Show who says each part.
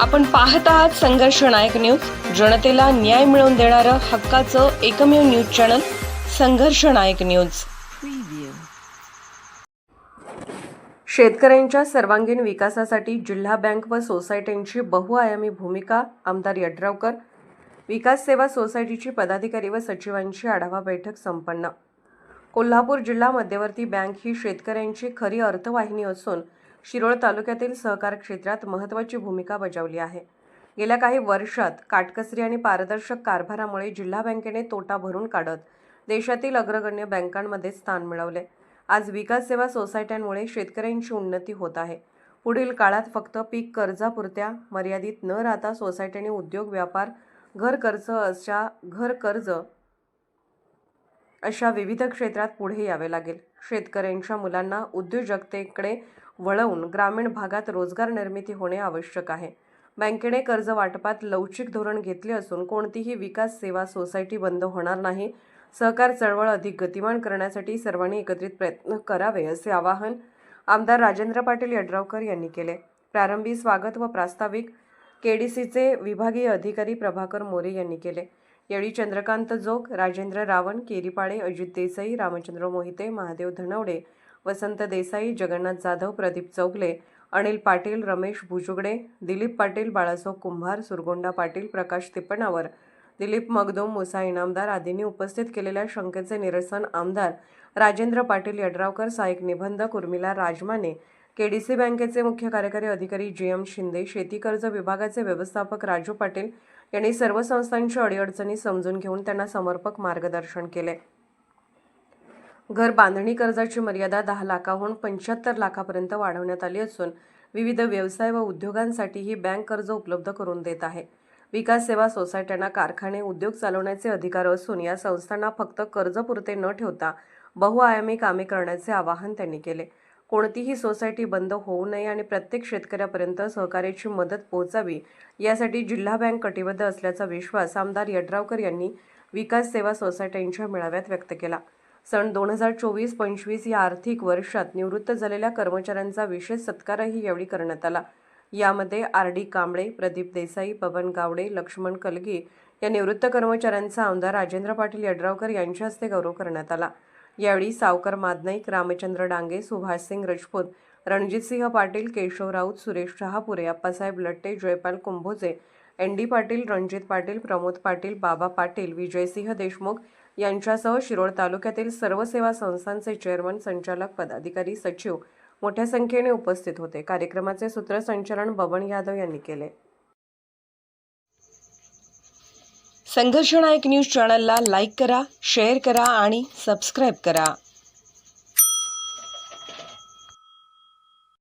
Speaker 1: आपण पाहत आहात संघर्ष नायक न्यूज. जनतेला न्याय मिळवून देणारं हक्काचं एकमेव न्यूज चॅनल संघर्ष नायक न्यूज. शेतकऱ्यांच्या सर्वांगीण विकासासाठी जिल्हा बँक व सोसायट्यांची बहुआयामी भूमिका आमदार यड्रावकर. विकास सेवा सोसायटीची पदाधिकारी व सचिवांची आढावा बैठक संपन्न. कोल्हापूर जिल्हा मध्यवर्ती बँक ही शेतकऱ्यांची खरी अर्थवाहिनी असून शिरोळ तालुक्यातील सहकार क्षेत्रात महत्त्वाची भूमिका बजावली आहे. गेल्या काही वर्षात काटकसरी आणि पारदर्शक कारभारामुळे जिल्हा बँकेने तोटा भरून काढत देशातील अग्रगण्य बँकांमध्ये स्थान मिळवले. आज विकास सेवा सोसायट्यांमुळे शेतकऱ्यांची उन्नती होत आहे. पुढील काळात फक्त पीक कर्जापुरत्या मर्यादित न राहता सोसायट्यांनी उद्योग व्यापार घर कर्ज अशा घर कर्ज अशा विविध क्षेत्रात पुढे यावे लागेल. शेतकऱ्यांच्या मुलांना उद्योजकतेकडे वळवून ग्रामीण भागात रोजगार निर्मिती होणे आवश्यक आहे. बँकेने कर्ज वाटपात लवचिक धोरण घेतले असून कोणतीही विकास सेवा सोसायटी बंद होणार नाही. सहकार चळवळ अधिक गतिमान करण्यासाठी सर्वांनी एकत्रित प्रयत्न करावे असे आवाहन आमदार राजेंद्र पाटील यड्रावकर यांनी केले. प्रारंभी स्वागत व प्रास्ताविक के डी सीचे विभागीय अधिकारी प्रभाकर मोरे यांनी केले. यावेळी चंद्रकांत जोग राजेंद्र रावण केरीपाळे अजित देसाई रामचंद्र मोहिते महादेव धनवडे वसंत देसाई जगन्नाथ जाधव प्रदीप चौगले अनिल पाटील रमेश भुजुगडे दिलीप पाटील बाळासाहेब कुंभार सुरगोंडा पाटील प्रकाश तिपणावर दिलीप मगदोम मुसा इनामदार आदींनी उपस्थित केलेल्या शंकेचे निरसन आमदार राजेंद्र पाटील यड्रावकर सहाय्यक निबंधक उर्मिला राजमाने केडीसी बँकेचे मुख्य कार्यकारी अधिकारी जी एम शिंदे शेती कर्ज विभागाचे व्यवस्थापक राजू पाटील यांनी सर्व संस्थांच्या अडीअडचणी समजून घेऊन त्यांना समर्पक मार्गदर्शन केले. घर बांधणी कर्जाची मर्यादा दहा लाखाहून पंच्याहत्तर लाखापर्यंत वाढवण्यात आली असून विविध व्यवसाय व उद्योगांसाठी ही बँक कर्ज उपलब्ध करून देत आहे. विकास सेवा सोसायट्यांना कारखाने उद्योग चालवण्याचे अधिकार असून या संस्थांना फक्त कर्जपुरते न ठेवता बहुआयामी कामे करण्याचे आवाहन त्यांनी केले. कोणतीही सोसायटी बंद होऊ नये आणि प्रत्येक शेतकऱ्यापर्यंत सहकार्याची मदत पोहोचावी यासाठी जिल्हा बँक कटिबद्ध असल्याचा विश्वास आमदार यड्रावकर यांनी विकास सेवा सोसायट्यांच्या मेळाव्यात व्यक्त केला. सन दोन हजार चोवीस पंचवीस या आर्थिक वर्षात निवृत्त झालेल्या कर्मचाऱ्यांचा विशेष सत्कारही यावेळी करण्यात आला. यामध्ये आर डी कांबळे प्रदीप देसाई पवन गावडे लक्ष्मण कलगी या निवृत्त कर्मचाऱ्यांचा आमदार राजेंद्र पाटील यड्रावकर यांच्या हस्ते गौरव करण्यात आला. यावेळी सावकर मादनाईक रामचंद्र डांगे सुभाषसिंग राजपूत रणजितसिंह पाटील केशव राऊत सुरेश शहापुरे अप्पासाहेब लट्टे जयपाल कुंभोजे एन डी पाटील रणजित पाटील प्रमोद पाटील बाबा पाटील विजयसिंह देशमुख यांच्यासह शिरोळ तालुक्यातील सर्व सेवा संस्थांचे चेअरमन संचालक पदाधिकारी सचिव मोठ्या संख्येने उपस्थित होते. कार्यक्रमाचे सूत्रसंचालन बबन यादव यांनी केले. संघर्षनायक न्यूज चॅनलला लाईक करा शेअर करा आणि सबस्क्राईब करा.